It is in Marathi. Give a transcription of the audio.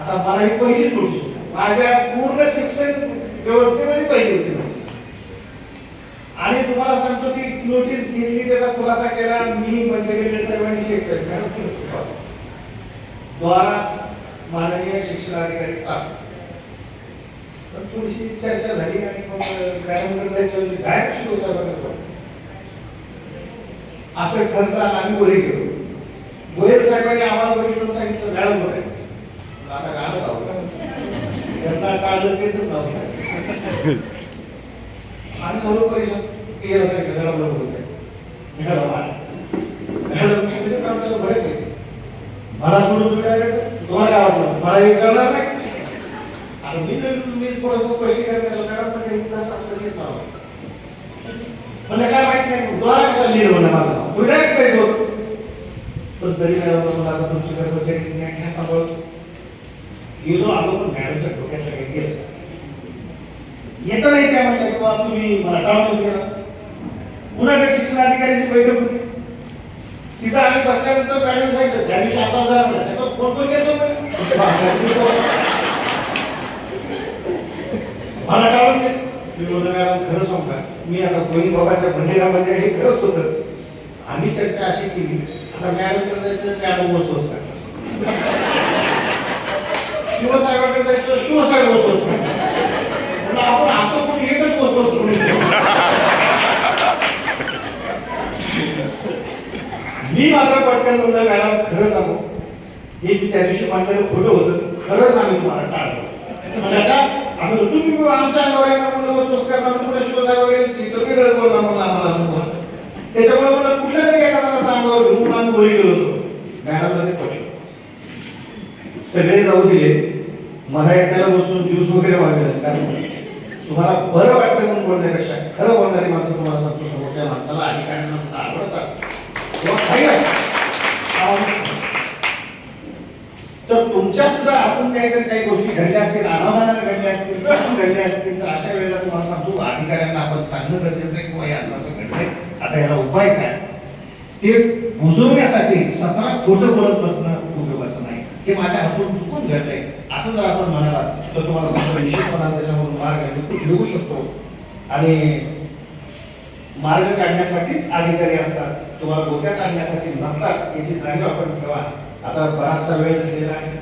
आता मला ही पहिलीच नोटीस होती माझ्या पूर्ण शिक्षण व्यवस्थेमध्ये पहिली होती नोटीस आणि तुम्हाला सांगतो ती नोटीस घेतली त्याचा खुलासा केला मी पंचगल्ले साहेबांनी शेख द्वारा माननीय शिक्षणाधिकारी प्राप्त तर थोडीशी चर्चा झाली आणि मग मॅडमकडे जायचं होतं. असं ठरलं आम्ही गोरे गेलो. गोयल साहेबांनी आम्हाला बघितलं सांगितलं मॅडम बोलायचं आता गाणं लावलं ज्यांना काढलं तेच नाव आणि बरोबर पी बरोबर म्हणजेच आमच्याला भरत आहे मला सोडून तुम्ही तुम्हाला मला हे करणार नाही आणि मी मी थोडंसं स्पष्टीकरण केलं मॅडम पण हे कसं असतं तेच म्हणजे काय माहीत नाही द्वारा कशाला लिहिलं म्हणलं तुम्ही डायरेक्ट पण तरी मॅडम म्हणलं कर्मचारी गेलो आलो पण मॅडमच्या डोक्यातलं काही गेलं येतं नाही त्या म्हणल्या किंवा तुम्ही मला टाळूनच गेला. पुन्हा शिक्षणाधिकाऱ्याची बैठक होती. तिथं आम्ही बसल्यानंतर मॅडम सांगितलं त्या दिवशी असा झाला म्हणला. त्याचा फोन करून घेतो मला टाळून दे मी म्हणलं मॅडम खरं सांगता मी आता कोणी बाबाच्या मंदिरामध्ये हे करत होतं आम्ही चर्चा अशी केली. आता मॅडमकडे जायचं मॅडम बसतोच का? जायचं शिवसाहेब वस्तू असतात म्हणलं आपण असं कोणी एकच वस्तू असतो मी मात्र पटकन म्हणलं मॅडम खरं सांगू. हे मी त्या दिवशी मांडलेलं खोटं होतं खरंच आम्ही तुम्हाला टाळलं म्हणजे आता आम्ही तुम्ही आमच्या नवऱ्याला म्हणलं वस्तू करणार तुम्हाला शिवसाहेब वगैरे तिथं तर वेगळंच बोलणार म्हणलं आम्हाला तुम्हाला त्याच्यामुळे मला कुठल्या तरी एका जणाचा अंगावर घेऊन आम्ही घरी गेलो होतो. मॅडमला ते पटलं. सगळे जाऊ दिले. मला एकट्याला बसून ज्यूस वगैरे मागवलं कारण तुम्हाला बरं वाटतं म्हणून बोलण्यापेक्षा खरं बोलणारी माणसं तुम्हाला सांगतो समोरच्या माणसाला अधिकाऱ्यांना सुद्धा आवडतात. किंवा काही तर तुमच्या सुद्धा आपण काही जर काही गोष्टी घडल्या असतील अनावधानाने घडल्या असतील चुकून घडल्या असतील तर अशा वेळेला तुम्हाला सांगतो अधिकाऱ्यांना आपण सांगणं गरजेचं आहे किंवा हे असं असं घडलंय आता याला उपाय काय? ते बुजवण्यासाठी स्वतः खोटं बोलत बसणं उपयोगाचं नाही. हे माझ्या हातून चुकून घडलंय. असं जर आपण म्हणाला तर तुम्हाला सांगतो निश्चितपणाने त्याच्यामधून मार्ग घेऊ शकतो. आणि मार्ग काढण्यासाठीच अधिकारी असतात. तुम्हाला गोत्या काढण्यासाठी नसतात याची जाणीव आपण ठेवा. आता बराचसा वेळ झालेला आहे.